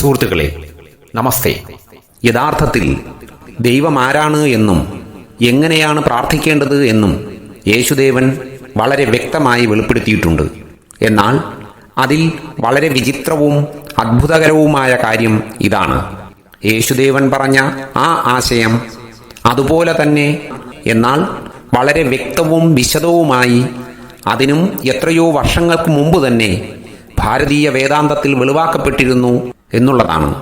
സുഹൃത്തുക്കളെ നമസ്തേ. യഥാർത്ഥത്തിൽ ദൈവം ആരാണ് എന്നും എങ്ങനെയാണ് പ്രാർത്ഥിക്കേണ്ടത് എന്നും യേശുദേവൻ വളരെ വ്യക്തമായി വെളിപ്പെടുത്തിയിട്ടുണ്ട്. എന്നാൽ അതിൽ വളരെ വിചിത്രവും അത്ഭുതകരവുമായ കാര്യം ഇതാണ്. യേശുദേവൻ പറഞ്ഞ ആ ആശയം അതുപോലെ തന്നെ എന്നാൽ വളരെ വ്യക്തവും വിശദവുമായി അതിനും എത്രയോ വർഷങ്ങൾക്ക് മുമ്പ് തന്നെ ഭാരതീയ വേദാന്തത്തിൽ വെളിവാക്കപ്പെട്ടിരുന്നു എന്നുള്ളതാണ്.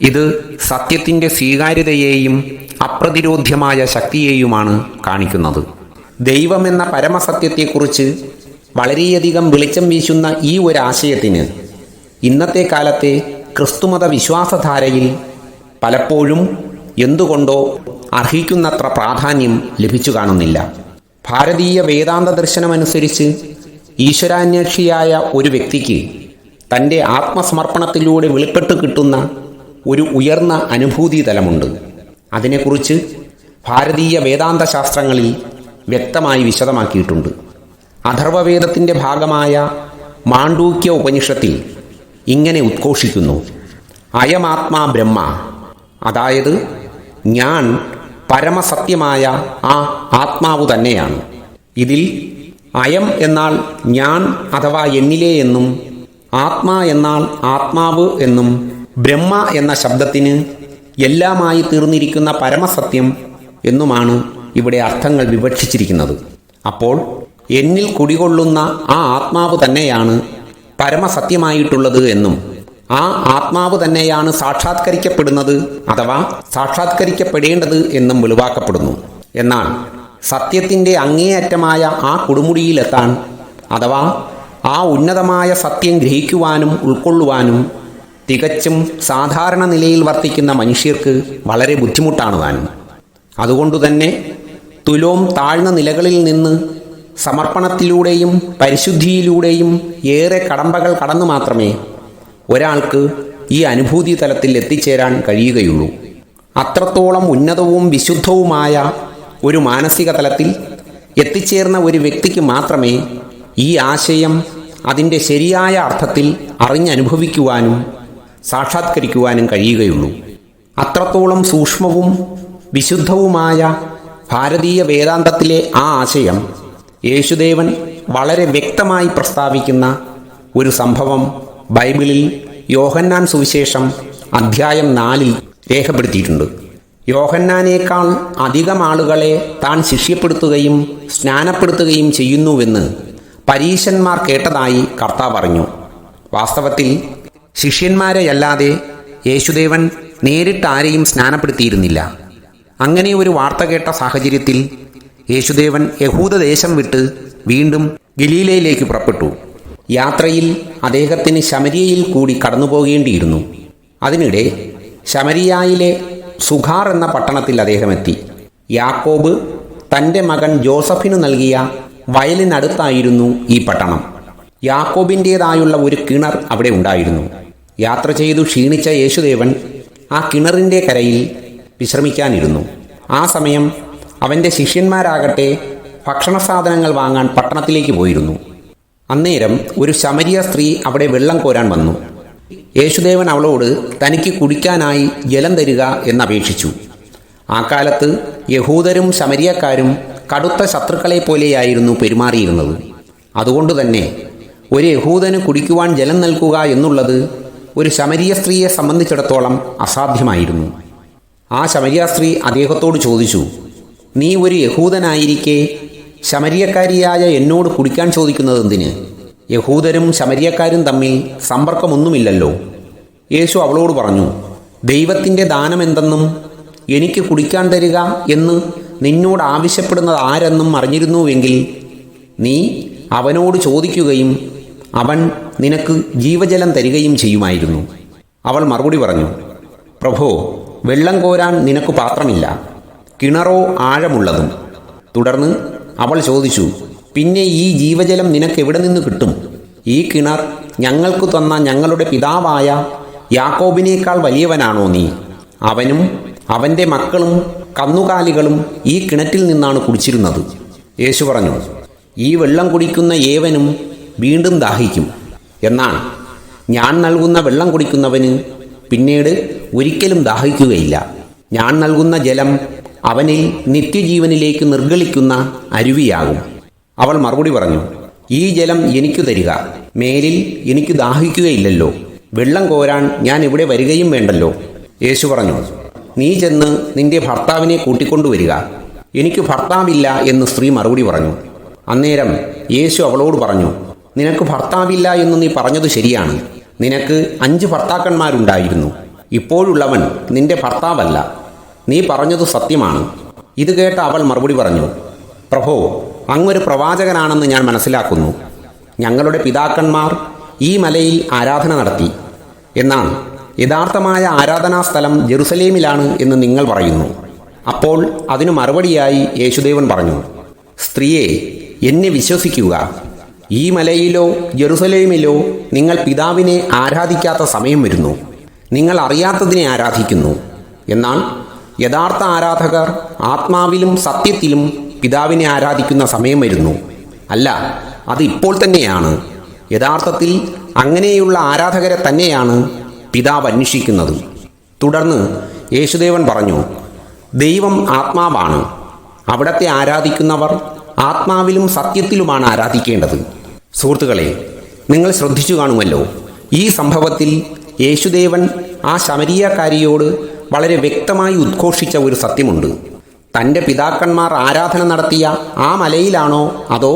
ഇത് സത്യത്തിന്റെ സ്വീകാര്യതയെയും അപ്രതിരോധ്യമായ ശക്തിയെയുമാണ് കാണിക്കുന്നത്. ദൈവമെന്ന പരമസത്യത്തെക്കുറിച്ച് വളരെയധികം വെളിച്ചം വീശുന്ന ഈ ഒരു ആശയത്തിന് ഇന്നത്തെ കാലത്തെ ക്രിസ്തുമത വിശ്വാസധാരയിൽ പലപ്പോഴും എന്തുകൊണ്ടോ അർഹിക്കുന്നത്ര പ്രാധാന്യം ലഭിച്ചു കാണുന്നില്ല. ഭാരതീയ വേദാന്ത ദർശനമനുസരിച്ച് ഈശ്വരാന്വേഷിയായ ഒരു വ്യക്തിക്ക് തന്റെ ആത്മസമർപ്പണത്തിലൂടെ വെളിപ്പെട്ട് കിട്ടുന്ന ഒരു ഉയർന്ന അനുഭൂതി തലമുണ്ട്. അതിനെക്കുറിച്ച് ഭാരതീയ വേദാന്ത ശാസ്ത്രങ്ങളിൽ വ്യക്തമായി വിശദമാക്കിയിട്ടുണ്ട്. അഥർവവേദത്തിന്റെ ഭാഗമായ മാണ്ഡൂക്യ ഉപനിഷത്തിൽ ഇങ്ങനെ ഉദ്ഘോഷിക്കുന്നു. അയമാത്മാ ബ്രഹ്മ അതായത് ഞാൻ പരമസത്യമായ ആ ആത്മാവ് തന്നെയാണ്. ഇതിൽ അയം എന്നാൽ ഞാൻ അഥവാ എന്നിലേ എന്നും ആത്മാ എന്നാൽ ആത്മാവ് എന്നും ബ്രഹ്മ എന്ന ശബ്ദത്തിന് എല്ലാമായി തീർന്നിരിക്കുന്ന പരമസത്യം എന്നുമാണ് ഇവിടെ അർത്ഥങ്ങൾ വിവക്ഷിച്ചിരിക്കുന്നത്. അപ്പോൾ എന്നിൽ കുടികൊള്ളുന്ന ആ ആത്മാവ് തന്നെയാണ് പരമസത്യമായിട്ടുള്ളത് എന്നും ആ ആത്മാവ് തന്നെയാണ് സാക്ഷാത്കരിക്കപ്പെടുന്നത് അഥവാ സാക്ഷാത്കരിക്കപ്പെടേണ്ടത് എന്നും വെളിവാക്കപ്പെടുന്നു. എന്നാൽ സത്യത്തിന്റെ അങ്ങേയറ്റമായ ആ കൊടുമുടിയിലെത്താൻ അഥവാ ആ ഉന്നതമായ സത്യം ഗ്രഹിക്കുവാനും ഉൾക്കൊള്ളുവാനും തികച്ചും സാധാരണ നിലയിൽ വർത്തിക്കുന്ന മനുഷ്യർക്ക് വളരെ ബുദ്ധിമുട്ടാണ് താനും അതുകൊണ്ടുതന്നെ തുലോം താഴ്ന്ന നിലകളിൽ നിന്ന് സമർപ്പണത്തിലൂടെയും പരിശുദ്ധിയിലൂടെയും ഏറെ കടമ്പകൾ കടന്നു മാത്രമേ ഒരാൾക്ക് ഈ അനുഭൂതി തലത്തിൽ എത്തിച്ചേരാൻ കഴിയുകയുള്ളൂ. അത്രത്തോളം ഉന്നതവും വിശുദ്ധവുമായ ഒരു മാനസിക തലത്തിൽ എത്തിച്ചേർന്ന ഒരു വ്യക്തിക്ക് മാത്രമേ ഈ ആശയം അതിന്റെ ശരിയായ അർത്ഥത്തിൽ അറിഞ്ഞനുഭവിക്കുവാനും സാക്ഷാത്കരിക്കുവാനും കഴിയുകയുള്ളൂ. അത്രത്തോളം സൂക്ഷ്മവും വിശുദ്ധവുമായ ഭാരതീയ വേദാന്തത്തിലെ ആ ആശയം യേശുദേവൻ വളരെ വ്യക്തമായി പ്രസ്താവിക്കുന്ന ഒരു സംഭവം ബൈബിളിൽ യോഹന്നാൻ സുവിശേഷം അധ്യായം നാലിൽ രേഖപ്പെടുത്തിയിട്ടുണ്ട്. യോഹന്നാനേക്കാൾ അധികം ആളുകളെ താൻ ശിഷ്യപ്പെടുത്തുകയും സ്നാനപ്പെടുത്തുകയും ചെയ്യുന്നുവെന്ന് പരീശന്മാർ കേട്ടതായി കർത്താവ് പറഞ്ഞു വാസ്തവത്തിൽ ശിഷ്യന്മാരെയല്ലാതെ യേശുദേവൻ നേരിട്ട് ആരെയും സ്നാനപ്പെടുത്തിയിരുന്നില്ല. അങ്ങനെ ഒരു വാർത്ത കേട്ട സാഹചര്യത്തിൽ യേശുദേവൻ യഹൂദദേശം വിട്ട് വീണ്ടും ഗലീലയിലേക്ക് പുറപ്പെട്ടു. യാത്രയിൽ അദ്ദേഹത്തിന് ശമരിയയിൽ കൂടി കടന്നു പോകേണ്ടിയിരുന്നു അതിനിടെ ശമരിയായിലെ സുഖാർ എന്ന പട്ടണത്തിൽ അദ്ദേഹം എത്തി. യാക്കോബ് തന്റെ മകൻ ജോസഫിനു നൽകിയ വയലിനടുത്തായിരുന്നു ഈ പട്ടണം. യാക്കോബിന്റേതായുള്ള ഒരു കിണർ അവിടെ ഉണ്ടായിരുന്നു. യാത്ര ചെയ്തു ക്ഷീണിച്ച യേശുദേവൻ ആ കിണറിന്റെ കരയിൽ വിശ്രമിക്കാനിരുന്നു. ആ സമയം അവന്റെ ശിഷ്യന്മാരാകട്ടെ ഭക്ഷണ സാധനങ്ങൾ വാങ്ങാൻ പട്ടണത്തിലേക്ക് പോയിരുന്നു. അന്നേരം ഒരു ശമരിയ സ്ത്രീ അവിടെ വെള്ളം കോരാൻ വന്നു. യേശുദേവൻ അവളോട് തനിക്ക് കുടിക്കാനായി ജലം തരിക എന്നപേക്ഷിച്ചു. ആ കാലത്ത് യഹൂദരും ശമരിയക്കാരും കടുത്ത ശത്രുക്കളെ പോലെയായിരുന്നു പെരുമാറിയിരുന്നത്. അതുകൊണ്ട് തന്നെ ഒരു യഹൂദന് കുടിക്കുവാൻ ജലം നൽകുക എന്നുള്ളത് ഒരു ശമരിയ സ്ത്രീയെ സംബന്ധിച്ചിടത്തോളം അസാധ്യമായിരുന്നു. ആ ശമരിയ സ്ത്രീ അദ്ദേഹത്തോട് ചോദിച്ചു നീ ഒരു യഹൂദനായിരിക്കെ ശമരിയക്കാരിയായ എന്നോട് കുടിക്കാൻ ചോദിക്കുന്നത് എന്തിന്? യഹൂദരും ശമരിയക്കാരും തമ്മിൽ സമ്പർക്കമൊന്നുമില്ലല്ലോ. യേശു അവളോട് പറഞ്ഞു ദൈവത്തിന്റെ ദാനമെന്തെന്നും എനിക്ക് കുടിക്കാൻ തരിക എന്ന് നിന്നോട് ആവശ്യപ്പെടുന്നത് ആരെന്നും അറിഞ്ഞിരുന്നുവെങ്കിൽ നീ അവനോട് ചോദിക്കുകയും അവൻ നിനക്ക് ജീവജലം തരികയും ചെയ്യുമായിരുന്നു. അവൾ മറുപടി പറഞ്ഞു പ്രഭോ വെള്ളം കോരാൻ നിനക്ക് പാത്രമില്ല. കിണറോ ആഴമുള്ളതും. തുടർന്ന് അവൾ ചോദിച്ചു പിന്നെ ഈ ജീവജലം നിനക്ക് എവിടെ നിന്ന് കിട്ടും? ഈ കിണർ ഞങ്ങൾക്ക് തന്ന ഞങ്ങളുടെ പിതാവായ യാക്കോബിനേക്കാൾ വലിയവനാണോ നീ? അവനും അവന്റെ മക്കളും കന്നുകാലികളും ഈ കിണറ്റിൽ നിന്നാണ് കുടിച്ചിരുന്നത്. യേശു പറഞ്ഞു ഈ വെള്ളം കുടിക്കുന്ന ഏവനും വീണ്ടും ദാഹിക്കും. എന്നാൽ ഞാൻ നൽകുന്ന വെള്ളം കുടിക്കുന്നവന് പിന്നീട് ഒരിക്കലും ദാഹിക്കുകയില്ല. ഞാൻ നൽകുന്ന ജലം അവനിൽ നിത്യജീവനിലേക്ക് നിർഗളിക്കുന്ന അരുവിയാകും. അവൾ മറുപടി പറഞ്ഞു ഈ ജലം എനിക്ക് തരിക. മേലിൽ എനിക്ക് ദാഹിക്കുകയില്ലല്ലോ. വെള്ളം കോരാൻ ഞാൻ ഇവിടെ വരികയും വേണ്ടല്ലോ. യേശു പറഞ്ഞു നീ ചെന്ന് നിന്റെ ഭർത്താവിനെ കൂട്ടിക്കൊണ്ടുവരിക. എനിക്ക് ഭർത്താവില്ല എന്ന് സ്ത്രീ മറുപടി പറഞ്ഞു. അന്നേരം യേശു അവളോട് പറഞ്ഞു നിനക്ക് ഭർത്താവില്ല എന്ന് നീ പറഞ്ഞത് ശരിയാണ്. നിനക്ക് അഞ്ച് ഭർത്താക്കന്മാരുണ്ടായിരുന്നു. ഇപ്പോഴുള്ളവൻ നിന്റെ ഭർത്താവല്ല. നീ പറഞ്ഞത് സത്യമാണ്. ഇത് കേട്ട അവൾ മറുപടി പറഞ്ഞു പ്രഭോ അങ്ങൊരു പ്രവാചകനാണെന്ന് ഞാൻ മനസ്സിലാക്കുന്നു. ഞങ്ങളുടെ പിതാക്കന്മാർ ഈ മലയിൽ ആരാധന നടത്തി. എന്നാൽ യഥാർത്ഥമായ ആരാധനാ സ്ഥലം ജെറുസലേമിലാണ് എന്ന് നിങ്ങൾ പറയുന്നു. അപ്പോൾ അതിനു മറുപടിയായി യേശുദേവൻ പറഞ്ഞു സ്ത്രീയെ എന്നെ വിശ്വസിക്കുക. ഈ മലയിലോ ജെറുസലേമിലോ നിങ്ങൾ പിതാവിനെ ആരാധിക്കാത്ത സമയം വരുന്നു. നിങ്ങൾ അറിയാത്തതിനെ ആരാധിക്കുന്നു. എന്നാൽ യഥാർത്ഥ ആരാധകർ ആത്മാവിലും സത്യത്തിലും പിതാവിനെ ആരാധിക്കുന്ന സമയം വരുന്നു. അല്ല അത് ഇപ്പോൾ തന്നെയാണ്. യഥാർത്ഥത്തിൽ അങ്ങനെയുള്ള ആരാധകരെ തന്നെയാണ് പിതാവ് അന്വേഷിക്കുന്നത്. തുടർന്ന് യേശുദേവൻ പറഞ്ഞു ദൈവം ആത്മാവാണ്. അവിടത്തെ ആരാധിക്കുന്നവർ ആത്മാവിലും സത്യത്തിലുമാണ് ആരാധിക്കേണ്ടത്. സുഹൃത്തുക്കളെ നിങ്ങൾ ശ്രദ്ധിച്ചു കാണുമല്ലോ ഈ സംഭവത്തിൽ യേശുദേവൻ ആ ശമരീയക്കാരിയോട് വളരെ വ്യക്തമായി ഉദ്ഘോഷിച്ച ഒരു സത്യമുണ്ട്. തന്റെ പിതാക്കന്മാർ ആരാധന നടത്തിയ ആ മലയിലാണോ അതോ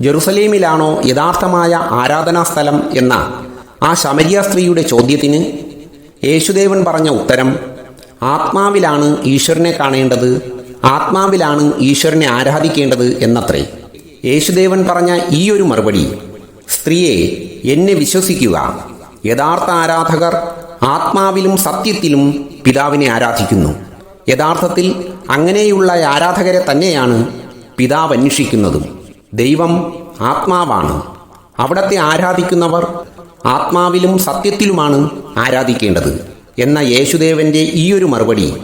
ജെറുസലേമിലാണോ യഥാർത്ഥമായ ആരാധനാ സ്ഥലം എന്ന ആ ശമരിയ സ്ത്രീയുടെ ചോദ്യത്തിന് യേശുദേവൻ പറഞ്ഞ ഉത്തരം ആത്മാവിലാണ് ഈശ്വരനെ കാണേണ്ടത് ആത്മാവിലാണ് ഈശ്വരനെ ആരാധിക്കേണ്ടത് എന്നത്രേ. യേശുദേവൻ പറഞ്ഞ ഈ ഒരു മറുപടി സ്ത്രീയെ എന്നെ വിശ്വസിക്കുക. യഥാർത്ഥ ആരാധകർ ആത്മാവിലും സത്യത്തിലും പിതാവിനെ ആരാധിക്കുന്നു. യഥാർത്ഥത്തിൽ അങ്ങനെയുള്ള ആരാധകരെ തന്നെയാണ് പിതാവ് അന്വേഷിക്കുന്നതും. ദൈവം ആത്മാവാണ്. അവിടത്തെ ആരാധിക്കുന്നവർ ആത്മാവിലും സത്യത്തിലുമാണ് ആരാധിക്കേണ്ടത്. എന്ന യേശുദേവന്റെ ഈയൊരു മറുപടി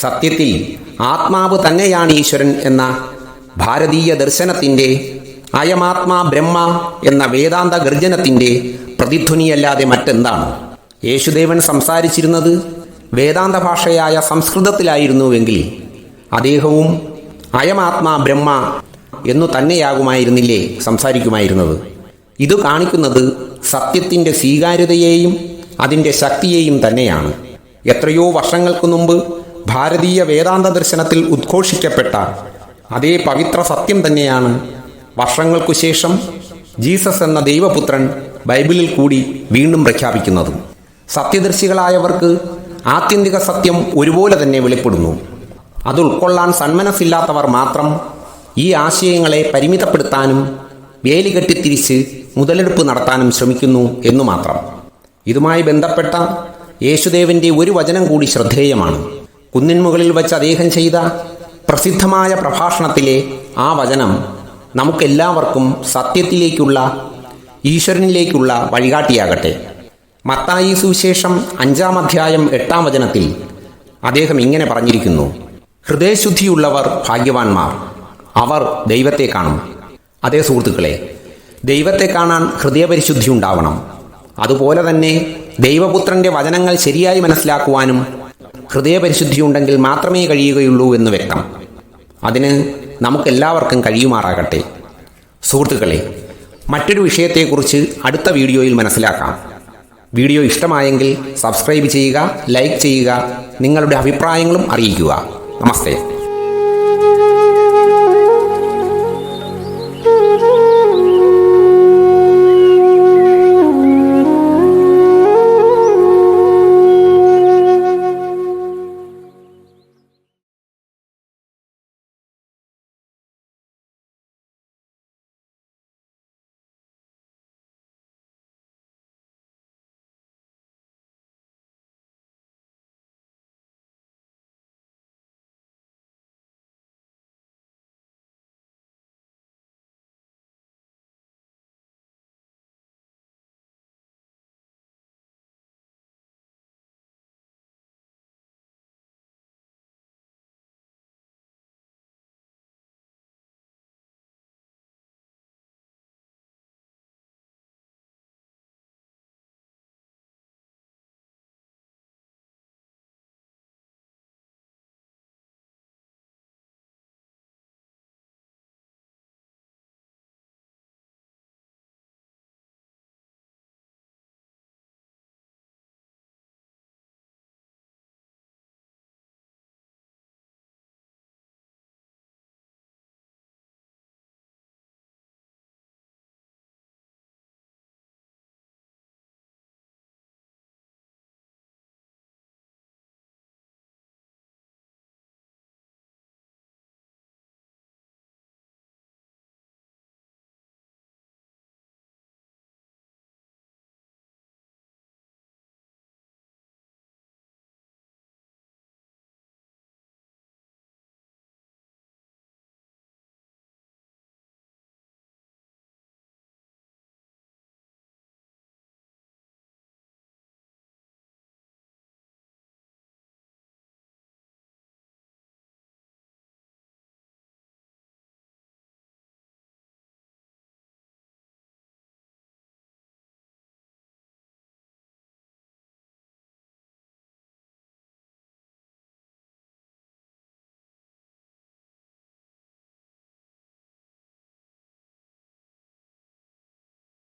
സത്യത്തിൽ ആത്മാവ് തന്നെയാണ് ഈശ്വരൻ എന്ന ഭാരതീയ ദർശനത്തിന്റെ അയമാത്മാ ബ്രഹ്മ എന്ന വേദാന്ത ഗർജനത്തിന്റെ പ്രതിധ്വനിയല്ലാതെ മറ്റെന്താണ്? യേശുദേവൻ സംസാരിച്ചിരുന്നത് വേദാന്ത ഭാഷയായ സംസ്കൃതത്തിലായിരുന്നുവെങ്കിൽ അദ്ദേഹവും അയമാത്മാ ബ്രഹ്മ എന്നു തന്നെയാകുമായിരുന്നില്ലേ സംസാരിക്കുമായിരുന്നത്. ഇത് കാണിക്കുന്നത് സത്യത്തിന്റെ സ്വീകാര്യതയെയും അതിന്റെ ശക്തിയെയും തന്നെയാണ്. എത്രയോ വർഷങ്ങൾക്ക് മുമ്പ് ഭാരതീയ വേദാന്ത ദർശനത്തിൽ ഉദ്ഘോഷിക്കപ്പെട്ട അതേ പവിത്ര സത്യം തന്നെയാണ് വർഷങ്ങൾക്കു ശേഷം ജീസസ് എന്ന ദൈവപുത്രൻ ബൈബിളിൽ കൂടി വീണ്ടും പ്രഖ്യാപിക്കുന്നത്. സത്യദർശികളായവർക്ക് ആത്യന്തിക സത്യം ഒരുപോലെ തന്നെ വെളിപ്പെടുന്നു. അത് ഉൾക്കൊള്ളാൻ സന്മനസ്സില്ലാത്തവർ മാത്രം ഈ ആശയങ്ങളെ പരിമിതപ്പെടുത്താനും വേലി കെട്ടിത്തിരിച്ച് മുതലെടുപ്പ് നടത്താനും ശ്രമിക്കുന്നു എന്നു മാത്രം. ഇതുമായി ബന്ധപ്പെട്ട യേശുദേവന്റെ ഒരു വചനം കൂടി ശ്രദ്ധേയമാണ്. കുന്നിൻ മുകളിൽ വച്ച് അദ്ദേഹം ചെയ്ത പ്രസിദ്ധമായ പ്രഭാഷണത്തിലെ ആ വചനം നമുക്കെല്ലാവർക്കും സത്യത്തിലേക്കുള്ള ഈശ്വരനിലേക്കുള്ള വഴികാട്ടിയാകട്ടെ. മത്തായി സുവിശേഷം അഞ്ചാം അധ്യായം എട്ടാം വചനത്തിൽ അദ്ദേഹം ഇങ്ങനെ പറഞ്ഞിരിക്കുന്നു. ഹൃദയശുദ്ധിയുള്ളവർ ഭാഗ്യവാന്മാർ. അവർ ദൈവത്തെ കാണും. അതേ സുഹൃത്തുക്കളെ ദൈവത്തെ കാണാൻ ഹൃദയപരിശുദ്ധി ഉണ്ടാവണം. അതുപോലെ തന്നെ ദൈവപുത്രന്റെ വചനങ്ങൾ ശരിയായി മനസ്സിലാക്കുവാനും ഹൃദയപരിശുദ്ധി ഉണ്ടെങ്കിൽ മാത്രമേ കഴിയുകയുള്ളൂ എന്ന് വ്യക്തം. അതിന് നമുക്കെല്ലാവർക്കും കഴിയുമാറാകട്ടെ. സുഹൃത്തുക്കളെ മറ്റൊരു വിഷയത്തെക്കുറിച്ച് അടുത്ത വീഡിയോയിൽ മനസ്സിലാക്കാം. വീഡിയോ ഇഷ്ടമായെങ്കിൽ സബ്സ്ക്രൈബ് ചെയ്യുക ലൈക്ക് ചെയ്യുക നിങ്ങളുടെ അഭിപ്രായങ്ങളും അറിയിക്കുക. നമസ്തേ.